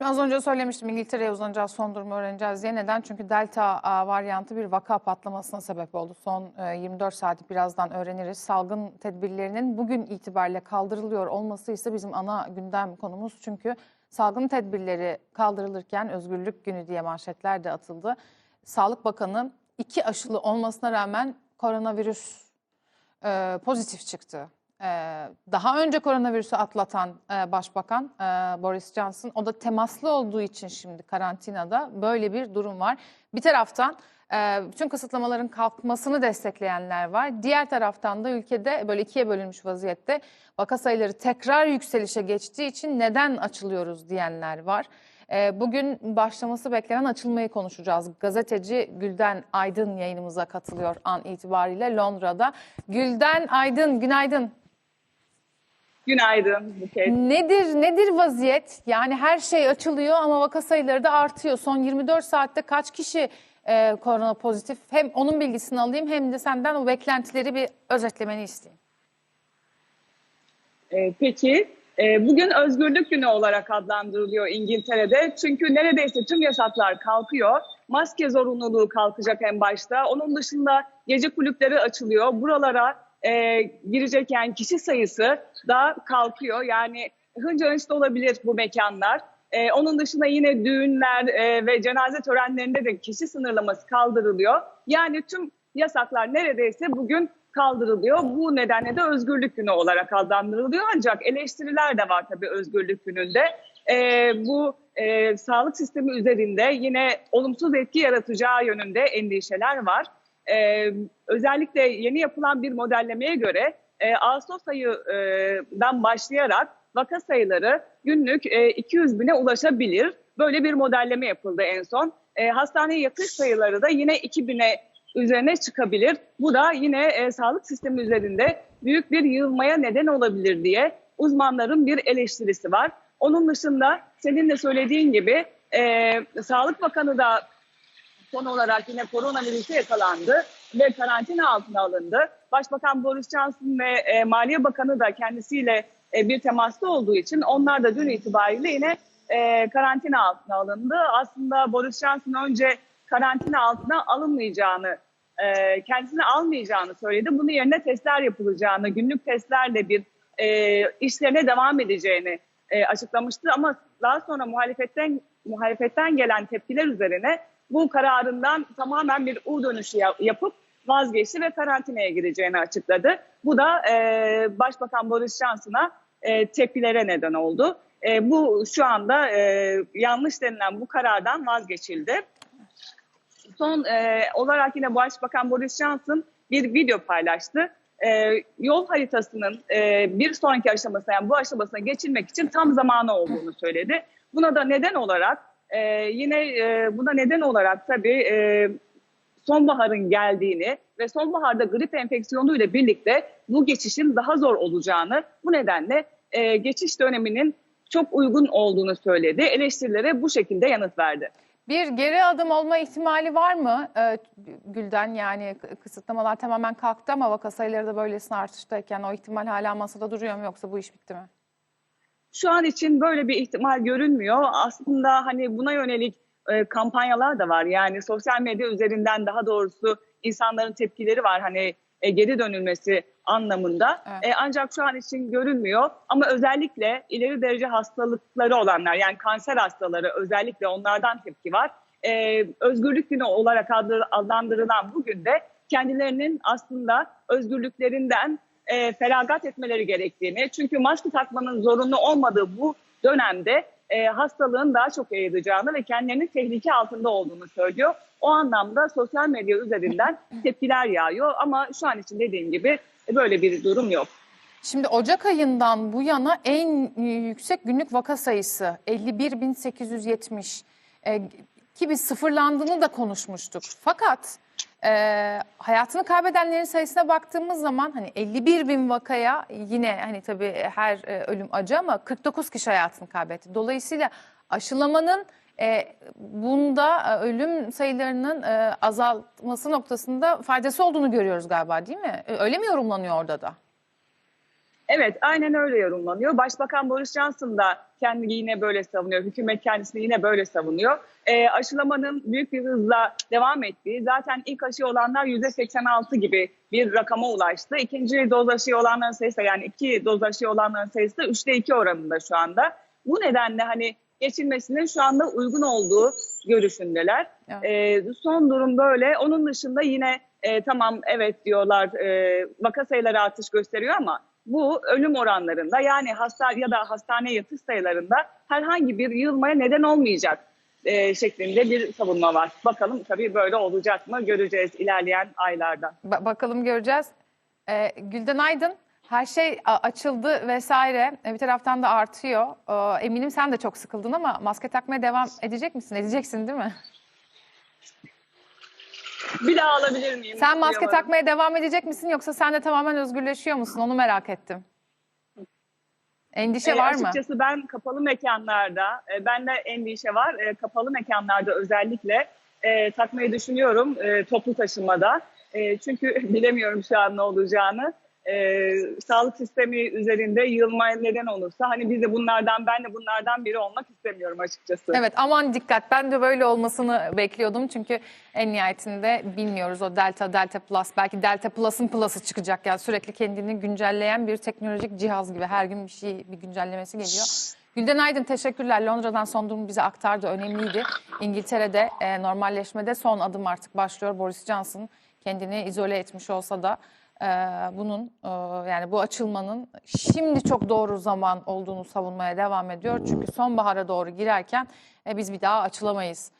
Az önce söylemiştim İngiltere'ye uzanacağız, son durumu öğreneceğiz diye. Neden? Çünkü Delta varyantı bir vaka patlamasına sebep oldu. Son e, 24 saati birazdan öğreniriz. Salgın tedbirlerinin bugün itibariyle kaldırılıyor olması ise bizim ana gündem konumuz. Çünkü salgın tedbirleri kaldırılırken özgürlük günü diye manşetler de atıldı. Sağlık Bakanı iki aşılı olmasına rağmen koronavirüs e, pozitif çıktı. E, daha önce koronavirüsü atlatan e, Başbakan e, Boris Johnson, o da temaslı olduğu için şimdi karantinada böyle bir durum var. Bir taraftan e, bütün kısıtlamaların kalkmasını destekleyenler var. Diğer taraftan da ülkede böyle ikiye bölünmüş vaziyette vaka sayıları tekrar yükselişe geçtiği için neden açılıyoruz diyenler var. Bugün başlaması beklenen açılmayı konuşacağız. Gazeteci Gülden Aydın yayınımıza katılıyor an itibariyle Londra'da. Gülden Aydın, günaydın. Günaydın Buket. Nedir nedir vaziyet? Yani her şey açılıyor ama vaka sayıları da artıyor. Son 24 saatte kaç kişi e, korona pozitif? Hem onun bilgisini alayım hem de senden o beklentileri bir özetlemeni isteyeyim. Ee, peki, e, bugün Özgürlük Günü olarak adlandırılıyor İngiltere'de. Çünkü neredeyse tüm yasaklar kalkıyor. Maske zorunluluğu kalkacak en başta. Onun dışında gece kulüpleri açılıyor. Buralara e, girecek yani kişi sayısı da kalkıyor. Yani hınca hınç da olabilir bu mekanlar. E, onun dışında yine düğünler e, ve cenaze törenlerinde de kişi sınırlaması kaldırılıyor. Yani tüm yasaklar neredeyse bugün kaldırılıyor. Bu nedenle de Özgürlük Günü olarak adlandırılıyor. Ancak eleştiriler de var tabii Özgürlük Günü'nde. E, bu e, sağlık sistemi üzerinde yine olumsuz etki yaratacağı yönünde endişeler var. E, özellikle yeni yapılan bir modellemeye göre e, Ağustos ayından başlayarak vaka sayıları günlük e, 200 bine ulaşabilir. Böyle bir modelleme yapıldı en son. E, hastaneye yatış sayıları da yine 2000'e üzerine çıkabilir. Bu da yine e, sağlık sistemi üzerinde büyük bir yığılmaya neden olabilir diye uzmanların bir eleştirisi var. Onun dışında senin de söylediğin gibi e, Sağlık Bakanı da son olarak yine koronavirüse yakalandı ve karantina altına alındı. Başbakan Boris Johnson ve e, Maliye Bakanı da kendisiyle e, bir temasta olduğu için onlar da dün itibariyle yine e, karantina altına alındı. Aslında Boris Johnson önce karantina altına alınmayacağını, e, kendisini almayacağını söyledi. Bunun yerine testler yapılacağını, günlük testlerle bir e, işlerine devam edeceğini e, açıklamıştı. Ama daha sonra muhalefetten muhalefetten gelen tepkiler üzerine bu kararından tamamen bir U dönüşü yap- yapıp vazgeçti ve karantinaya gireceğini açıkladı. Bu da e, Başbakan Boris Johnson'a e, tepkilere neden oldu. E, bu şu anda e, yanlış denilen bu karardan vazgeçildi. Son e, olarak yine Başbakan Boris Johnson bir video paylaştı. E, yol haritasının e, bir sonraki aşamasına yani bu aşamasına geçilmek için tam zamanı olduğunu söyledi. Buna da neden olarak e, yine e, buna neden olarak tabii e, sonbaharın geldiğini ve sonbaharda grip enfeksiyonu ile birlikte bu geçişin daha zor olacağını bu nedenle e, geçiş döneminin çok uygun olduğunu söyledi. Eleştirilere bu şekilde yanıt verdi. Bir geri adım olma ihtimali var mı e, Gülden? Yani kısıtlamalar tamamen kalktı ama vaka sayıları da böylesine artıştayken o ihtimal hala masada duruyor mu yoksa bu iş bitti mi? Şu an için böyle bir ihtimal görünmüyor. Aslında hani buna yönelik e, kampanyalar da var. Yani sosyal medya üzerinden daha doğrusu insanların tepkileri var. Hani e, geri dönülmesi anlamında. Evet. E, ancak şu an için görünmüyor. Ama özellikle ileri derece hastalıkları olanlar yani kanser hastaları özellikle onlardan tepki var. E, özgürlük günü olarak adlandırılan bugün de kendilerinin aslında özgürlüklerinden e, feragat etmeleri gerektiğini. Çünkü maske takmanın zorunlu olmadığı bu dönemde e, hastalığın daha çok yayılacağını ve kendilerinin tehlike altında olduğunu söylüyor. O anlamda sosyal medya üzerinden tepkiler yağıyor ama şu an için dediğim gibi böyle bir durum yok. Şimdi Ocak ayından bu yana en yüksek günlük vaka sayısı 51.870 e, ki biz sıfırlandığını da konuşmuştuk. Fakat e, hayatını kaybedenlerin sayısına baktığımız zaman hani 51 bin vakaya yine hani tabii her e, ölüm acı ama 49 kişi hayatını kaybetti. Dolayısıyla aşılamanın e, bunda e, ölüm sayılarının e, azaltması noktasında faydası olduğunu görüyoruz galiba değil mi? E, Öyle mi yorumlanıyor orada da? Evet aynen öyle yorumlanıyor. Başbakan Boris Johnson da kendi yine böyle savunuyor. Hükümet kendisini yine böyle savunuyor. E, aşılamanın büyük bir hızla devam ettiği, zaten ilk aşı olanlar %86 gibi bir rakama ulaştı. İkinci doz aşı olanların sayısı yani iki doz aşı olanların sayısı da 3'te 2 oranında şu anda. Bu nedenle hani geçilmesinin şu anda uygun olduğu görüşündeler. Evet. E, son durum böyle. Onun dışında yine e, tamam evet diyorlar e, vaka sayıları artış gösteriyor ama bu ölüm oranlarında yani hasta ya da hastane yatış sayılarında herhangi bir yığılmaya neden olmayacak e, şeklinde bir savunma var. Bakalım tabii böyle olacak mı göreceğiz ilerleyen aylarda. Ba- bakalım göreceğiz. Ee, Gülden Aydın, her şey açıldı vesaire. E, Bir taraftan da artıyor. Ee, eminim sen de çok sıkıldın ama maske takmaya devam edecek misin? Edeceksin değil mi? Bir daha alabilir miyim? Sen maske takmaya devam edecek misin yoksa sen de tamamen özgürleşiyor musun? Onu merak ettim. Endişe E, var mı? Açıkçası ben kapalı mekanlarda, e, bende endişe var. E, kapalı mekanlarda özellikle e, takmayı düşünüyorum e, toplu taşımada. E, çünkü bilemiyorum şu an ne olacağını. E, sağlık sistemi üzerinde yığılmaya neden olursa hani biz de bunlardan, ben de bunlardan biri olmak istemiyorum açıkçası. Evet aman dikkat. Ben de böyle olmasını bekliyordum. Çünkü en nihayetinde bilmiyoruz o Delta, Delta Plus. Belki Delta Plus'ın Plus'ı çıkacak. Yani sürekli kendini güncelleyen bir teknolojik cihaz gibi. Her gün bir şey, bir güncellemesi geliyor. Gülden Aydın teşekkürler. Londra'dan son durumu bize aktardı. Önemliydi. İngiltere'de e, normalleşmede son adım artık başlıyor. Boris Johnson kendini izole etmiş olsa da e, bunun e, yani bu açılmanın şimdi çok doğru zaman olduğunu savunmaya devam ediyor. Çünkü sonbahara doğru girerken e, biz bir daha açılamayız